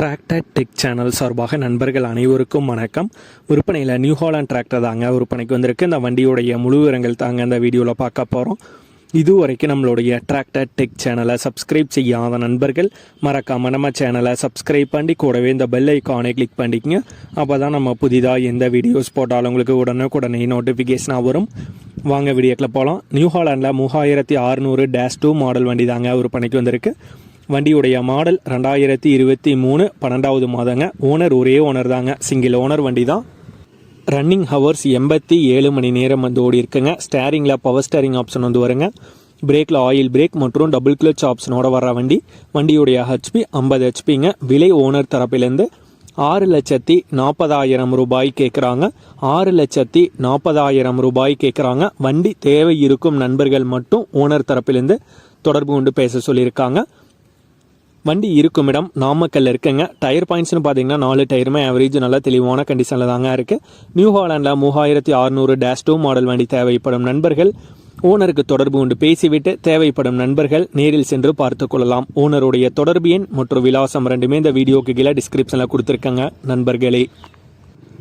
Tractor tech channel சார்பாக நண்பர்கள் அனைவருக்கும் வணக்கம். விற்பனையில் நியூ ஹாலண்ட் டிராக்டர் தாங்க விற்பனைக்கு வந்திருக்கு. இந்த வண்டியுடைய முழு விவரங்கள் தாங்க இந்த வீடியோவில் பார்க்க போகிறோம் இது வரைக்கும் நம்மளுடைய டிராக்டர் டெக் சேனலை சப்ஸ்கிரைப் செய்யாத நண்பர்கள் மறக்காமல் நம்ம சேனலை சப்ஸ்கிரைப் பண்ணி கூடவே இந்த பெல் ஐக்கானை கிளிக் பண்ணிக்கங்க. அப்போ தான் நம்ம புதிதாக எந்த வீடியோஸ் போட்டாலும் உங்களுக்கு உடனுக்குடனே நோட்டிஃபிகேஷனாக வரும். வாங்க வீடியோக்கில் போகலாம் நியூ ஹாலாண்டில் மூவாயிரத்தி அறுநூறு டேஷ் டூ மாடல் வண்டி தாங்க விற்பனைக்கு வந்திருக்கு. வண்டியுடைய மாடல் ரெண்டாயிரத்தி இருபத்தி மூணு பன்னெண்டாவது மாதங்க. ஓனர் ஒரே ஓனர் தாங்க. சிங்கிள் ஓனர் வண்டி தான் ரன்னிங் ஹவர்ஸ் எண்பத்தி ஏழு மணி நேரம் வந்து ஓடி இருக்குங்க. ஸ்டேரிங்கில் பவர் ஸ்டேரிங் ஆப்ஷன் வந்து வருங்க. பிரேக்கில் ஆயில் பிரேக் மற்றும் டபுள் கிளச் ஆப்ஷனோட வர வண்டி. வண்டியுடைய ஹெச்பி ஐம்பது ஹெச்பிங்க விலை ஓனர் தரப்பிலேருந்து ஆறு லட்சத்தி நாற்பதாயிரம் ரூபாய் கேட்குறாங்க ஆறு லட்சத்தி நாற்பதாயிரம் ரூபாய் கேட்குறாங்க வண்டி தேவை இருக்கும் நண்பர்கள் மட்டும் ஓனர் தரப்பிலேருந்து தொடர்பு கொண்டு பேச சொல்லியிருக்காங்க. வண்டி இருக்கும் இடம் நாமக்கல்ல இருக்குங்க. டயர் பாயிண்ட்ஸ்னு பார்த்தீங்கன்னா நாலு டயருமே ஆவரேஜ் நல்லா தெளிவான கண்டிஷனில் தாங்க இருக்குது நியூ ஹாலாண்டில் மூவாயிரத்தி அறுநூறு டேஷ் டூ மாடல் வண்டி தேவைப்படும் நண்பர்கள். ஓனருக்கு தொடர்பு கொண்டு பேசிவிட்டு தேவைப்படும் நண்பர்கள் நேரில் சென்று பார்த்து கொள்ளலாம். ஓனருடைய தொடர்பு எண் மற்றும் விலாசம் ரெண்டுமே இந்த வீடியோக்கு கீழே டிஸ்கிரிப்ஷனில் கொடுத்துருக்கங்க. நண்பர்களே.